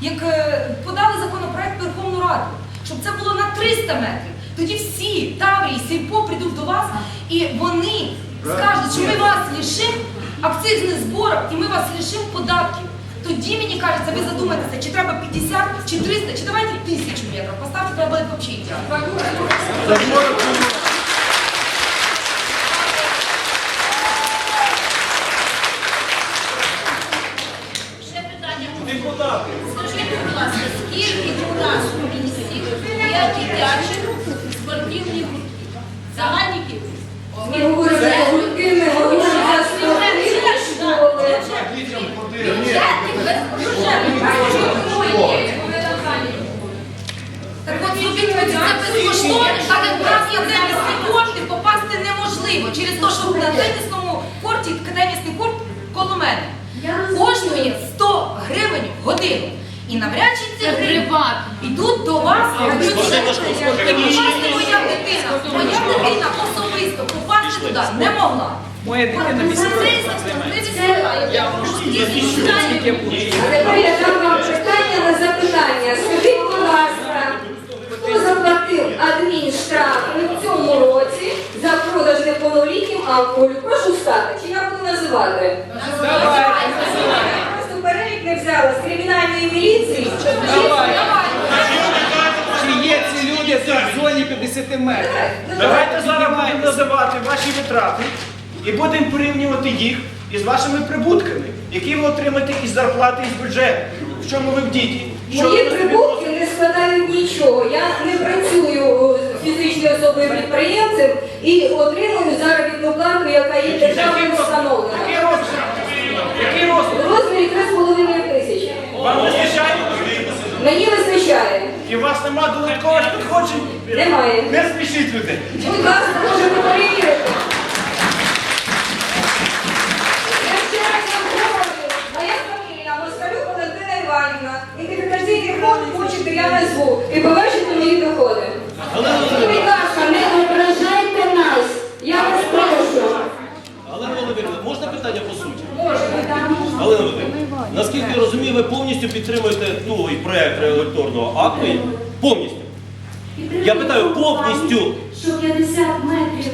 як е, подали законопроект Верховну Раду, щоб це було на 300 метрів. Тоді всі Таврії, Сільпо прийдуть до вас і вони скажуть, що ми вас лишимо акцизних зборів і ми вас лишимо податків. Тоді мені кажеться, ви задумаєтеся, чи треба 50, чи 300, чи давайте тисячу метрів. Поставте, треба буде взагалі ідеально. Ще питання. Депутати. Скажіть, будь скільки у нас у місті є дитячих спортивних гуртків? Загальні? Ми говоримо про гуртки, ми говоримо про спортивні школи. Так от зробіть це безкоштовно, так як в нас є тенісні корти, попасти неможливо. Через те, що на тенісному корті тенісний корт коло мене. Коштує 100 гривень в годину. І навряд чи ці Це приватно. йдуть до вас, і попасти моя дитина, моя дитина особисто попасти туди не могла. Моя дитина. А тепер я дам вам питання на запитання. Скажіть, будь ласка, хто заплатив адмінштраф у цьому році за продаж неповнолітнім алкоголю? Прошу стати. Чи я буду називати? Не взяла з кримінальної міліції. Давай. Чи є ці люди в зоні 50 метрів? Давайте зараз будемо називати ваші витрати і будемо порівнювати їх із вашими прибутками, які ви отримаєте із зарплати із бюджету. В чому ви вдіті? Що Мої прибутки не складають нічого. Я не працюю фізичною особою підприємцем і отримую заробітну плату, яка є державою вистачає. І у вас нема додаткових надходжень? Немає. Не смішіть людей. Будь ласка, можете перевірити. Я ще раз вам говорю, моя фамілія Москалюк Валентина Іванівна. Ідентифікаційний код хочете, я назву. І побачите мої доходи. Будь ласка, не ображайте нас. Я вас прошу. Галина Володимирівна, можна питання по суті? Можете. Галина Володимирівна, наскільки ви повністю підтримуєте ну, і проєкт електронного акту? Повністю. Я питаю, повністю. Що 50 метрів